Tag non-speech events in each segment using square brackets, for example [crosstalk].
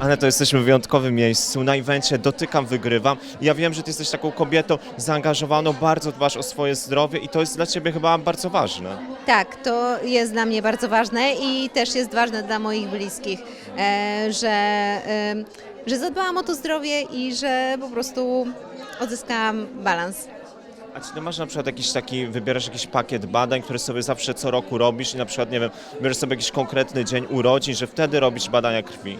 Ale to jesteśmy w wyjątkowym miejscu, na evencie Dotykam, Wygrywam. Ja wiem, że ty jesteś taką kobietą zaangażowaną, bardzo dbasz o swoje zdrowie i to jest dla ciebie chyba bardzo ważne. Tak, to jest dla mnie bardzo ważne i też jest ważne dla moich bliskich, e, że, e, że zadbałam o to zdrowie i że po prostu odzyskałam balans. A czy ty masz na przykład jakiś taki, wybierasz jakiś pakiet badań, które sobie zawsze co roku robisz i na przykład, nie wiem, bierzesz sobie jakiś konkretny dzień urodzin, że wtedy robisz badania krwi?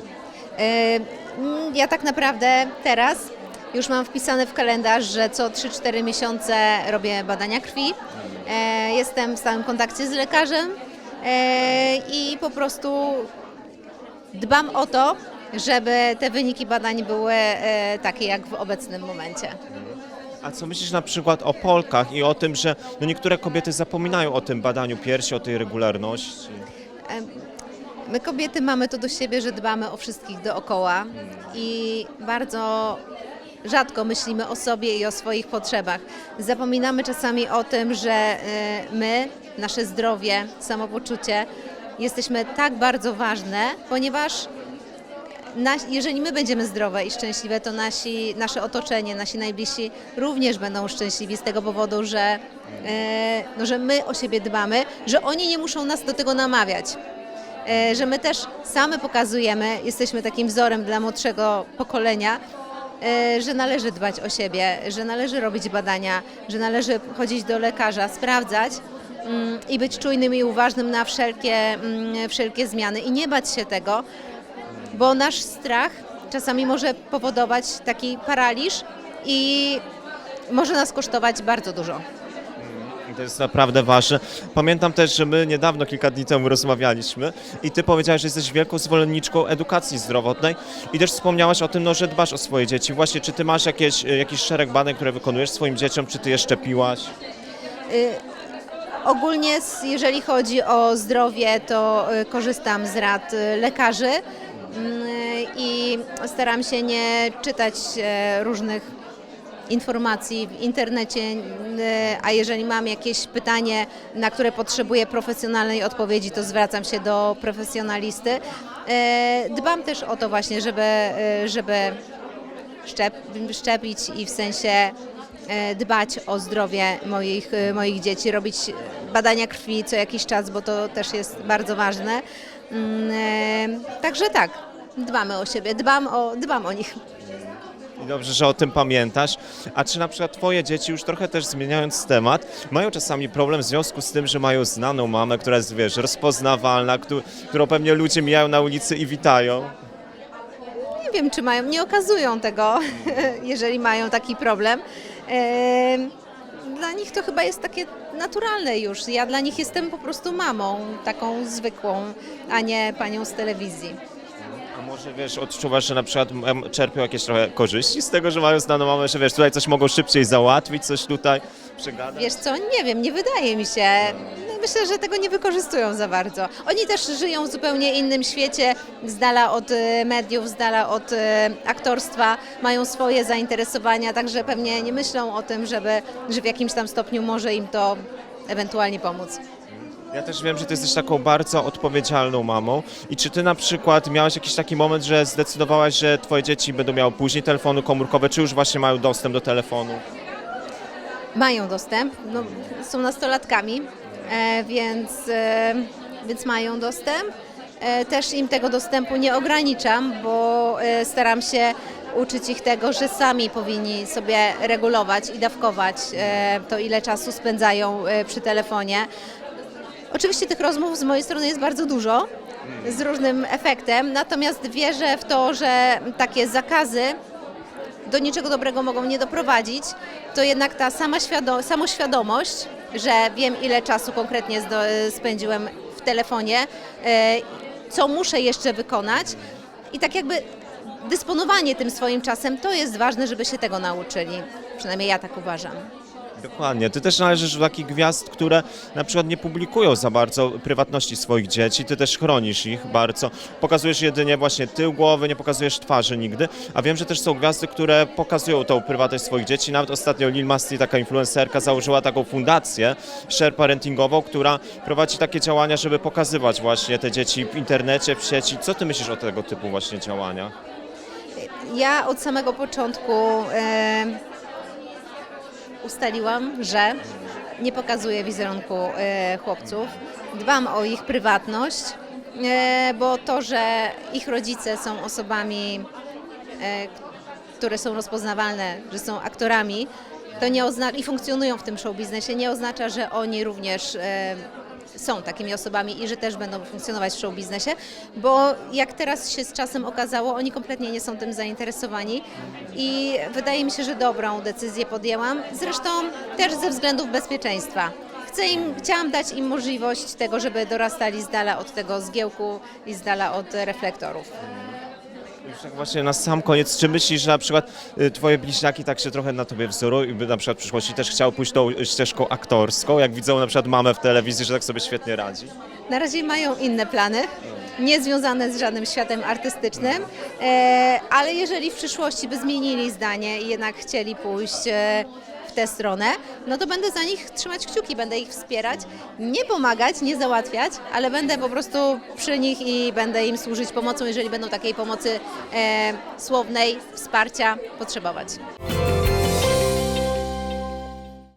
Ja tak naprawdę teraz już mam wpisane w kalendarz, że co 3-4 miesiące robię badania krwi. E, Jestem w stałym kontakcie z lekarzem e, i po prostu dbam o to, żeby te wyniki badań były e, takie jak w obecnym momencie. A co myślisz na przykład o Polkach i o tym, że no niektóre kobiety zapominają o tym badaniu piersi, o tej regularności? My kobiety mamy to do siebie, że dbamy o wszystkich dookoła i bardzo rzadko myślimy o sobie i o swoich potrzebach. Zapominamy czasami o tym, że e, my, nasze zdrowie, samopoczucie jesteśmy tak bardzo ważne, ponieważ jeżeli my będziemy zdrowe i szczęśliwe, to nasi, nasze otoczenie, nasi najbliżsi również będą szczęśliwi z tego powodu, że, e, no, że my o siebie dbamy, że oni nie muszą nas do tego namawiać. E, że my też same pokazujemy, jesteśmy takim wzorem dla młodszego pokolenia, e, że należy dbać o siebie, że należy robić badania, że należy chodzić do lekarza, sprawdzać mm, i być czujnym i uważnym na wszelkie, mm, wszelkie zmiany i nie bać się tego, bo nasz strach czasami może powodować taki paraliż i może nas kosztować bardzo dużo. To jest naprawdę ważne. Pamiętam też, że my niedawno, kilka dni temu rozmawialiśmy i ty powiedziałaś, że jesteś wielką zwolenniczką edukacji zdrowotnej i też wspomniałaś o tym, no, że dbasz o swoje dzieci. Właśnie, czy ty masz jakieś, e, jakiś szereg badań, które wykonujesz swoim dzieciom, czy ty je szczepiłaś? Y, Ogólnie, jeżeli chodzi o zdrowie, to y, korzystam z rad y, lekarzy mm, i staram się nie czytać e, różnych informacji w internecie, y, a jeżeli mam jakieś pytanie, na które potrzebuję profesjonalnej odpowiedzi, to zwracam się do profesjonalisty. E, Dbam też o to właśnie, żeby, y, żeby szczep, szczepić i w sensie e, dbać o zdrowie moich, e, moich dzieci, robić badania krwi co jakiś czas, bo to też jest bardzo ważne. Mm, e, Także tak, dbamy o siebie, dbam o, dbam o nich. I dobrze, że o tym pamiętasz. A czy na przykład twoje dzieci, już trochę też zmieniając temat, mają czasami problem w związku z tym, że mają znaną mamę, która jest, wiesz, rozpoznawalna, któ- którą pewnie ludzie mijają na ulicy i witają? Nie wiem, czy mają, nie okazują tego, [laughs] jeżeli mają taki problem. Dla nich to chyba jest takie naturalne już. Ja dla nich jestem po prostu mamą, taką zwykłą, a nie panią z telewizji. Może wiesz, odczuwasz, że na przykład czerpią jakieś trochę korzyści z tego, że mają znaną mamę, że wiesz, tutaj coś mogą szybciej załatwić, coś tutaj przegadać? Wiesz co, nie wiem, nie wydaje mi się. No, Myślę, że tego nie wykorzystują za bardzo. Oni też żyją w zupełnie innym świecie, z dala od e, mediów, z dala od e, aktorstwa, mają swoje zainteresowania, także pewnie nie myślą o tym, żeby, że w jakimś tam stopniu może im to ewentualnie pomóc. Ja też wiem, że ty jesteś taką bardzo odpowiedzialną mamą i czy ty na przykład miałaś jakiś taki moment, że zdecydowałaś, że twoje dzieci będą miały później telefony komórkowe, czy już właśnie mają dostęp do telefonu? Mają dostęp, no, są nastolatkami, e, więc, e, więc mają dostęp. E, też im tego dostępu nie ograniczam, bo e, staram się uczyć ich tego, że sami powinni sobie regulować i dawkować e, to, ile czasu spędzają e, przy telefonie. Oczywiście tych rozmów z mojej strony jest bardzo dużo, z różnym efektem, natomiast wierzę w to, że takie zakazy do niczego dobrego mogą nie doprowadzić, to jednak ta sama świado- samoświadomość, że wiem ile czasu konkretnie zdo- spędziłem w telefonie, e, co muszę jeszcze wykonać i tak jakby dysponowanie tym swoim czasem, to jest ważne, żeby się tego nauczyli. Przynajmniej ja tak uważam. Dokładnie. Ty też należysz do takich gwiazd, które na przykład nie publikują za bardzo prywatności swoich dzieci. Ty też chronisz ich bardzo. Pokazujesz jedynie właśnie tył głowy, nie pokazujesz twarzy nigdy. A wiem, że też są gwiazdy, które pokazują tą prywatność swoich dzieci. Nawet ostatnio Lil Masti, taka influencerka, założyła taką fundację share parentingową, która prowadzi takie działania, żeby pokazywać właśnie te dzieci w internecie, w sieci. Co ty myślisz o tego typu właśnie działaniach? Ja od samego początku e, ustaliłam, że nie pokazuję wizerunku e, chłopców. Dbam o ich prywatność, e, bo to, że ich rodzice są osobami, e, które są rozpoznawalne, że są aktorami, to nie oznacza i funkcjonują w tym show biznesie, nie oznacza, że oni również są takimi osobami i że też będą funkcjonować w show biznesie, bo jak teraz się z czasem okazało, oni kompletnie nie są tym zainteresowani i wydaje mi się, że dobrą decyzję podjęłam, zresztą też ze względów bezpieczeństwa. Chcę im, chciałam dać im możliwość tego, żeby dorastali z dala od tego zgiełku i z dala od reflektorów. Tak właśnie na sam koniec, czy myślisz, że na przykład y, twoje bliźniaki tak się trochę na tobie wzorują i by na przykład w przyszłości też chciał pójść tą ścieżką aktorską, jak widzą na przykład mamę w telewizji, że tak sobie świetnie radzi? Na razie mają inne plany, nie związane z żadnym światem artystycznym, e, ale jeżeli w przyszłości by zmienili zdanie i jednak chcieli pójść e, tę stronę, no to będę za nich trzymać kciuki, będę ich wspierać, nie pomagać, nie załatwiać, ale będę po prostu przy nich i będę im służyć pomocą, jeżeli będą takiej pomocy e, słownej, wsparcia potrzebować.